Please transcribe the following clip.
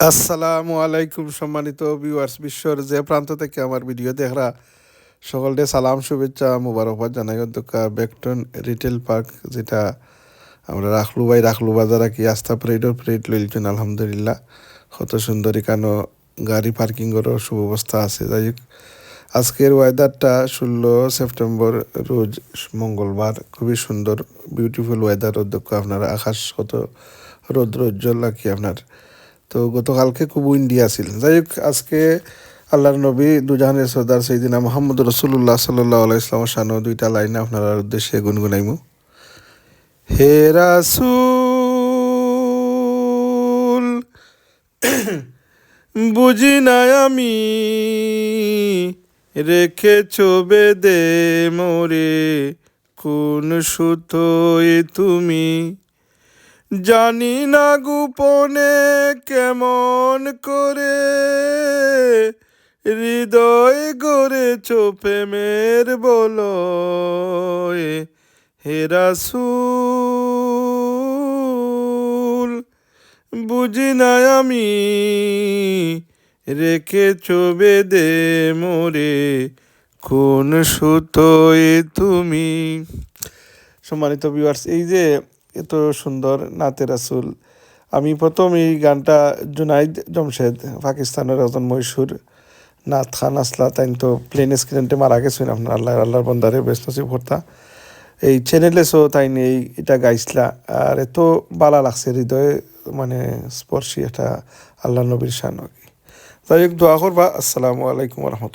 আসসালামু আলাইকুম, সম্মানিত ভিউয়ার্স বিশ্বর যে প্রান্ত থেকে আমার ভিডিও দেখরা সকলকে সালাম, শুভেচ্ছা, মুবারকবাদ জানাই অধ্যক্ষ বেকটন রিটেল পার্ক যেটা আমরা রাখলু ভাই, রাখলু বাজার কি, আস্থা প্রেডর প্রেড লইলছেন আলহামদুলিল্লাহ। কত সুন্দর এখানো গাড়ি পার্কিংয়েরও সুব্যবস্থা আছে। যাই হোক, আজকের ওয়েদারটা ষোলো সেপ্টেম্বর, রোজ মঙ্গলবার, খুবই সুন্দর বিউটিফুল ওয়েদার অধ্যক্ষ, আপনার আকাশ কত রৌদ্র উজ্জ্বল আর কি, আপনার তো গতকালকে খুব উইন্ডি আছিল। যাই হোক আজকে আল্লাহর নবী দুজাহানের সর্দার সেইদিনা মোহাম্মদ রসুল্লাহ সাল্লাহ ইসলামের শানো দুইটা লাইনে আপনার উদ্দেশ্যে গুনগুনাইমু। হে রাসূল, বুঝি নাই আমি, রেখেছ বেদে মোরে, কোন সুতোয় তুমি? জানি না গোপনে কেমন করে হৃদয় গড়ে চোপেমের বলো হেরাসুল বুঝি না আমি রেখে চোবে দে মোরে, কোন সুতোয় তুমি? সম্মানিত ভিউয়ার্স এই যে এত সুন্দর নাতে রাসুল। আমি প্রথম এই গানটা জুনাইদ জমশেদ, পাকিস্তানের একজন মহীশূর নাথ খান আসলা, তাই তো প্লেন স্ক্রিনটে মারা গেছেন আপনার আল্লাহ আল্লাহর বন্দারে বেশ নসিব এই চ্যানেলে সো তাই এই এটা গাইছিলা আর এত বালা লাগছে হৃদয়ে মানে স্পর্শী এটা আল্লাহ নবীর শান যাই হোক, দোয়া করবা। আসসালামু আলাইকুম রহমতুল্লাহ।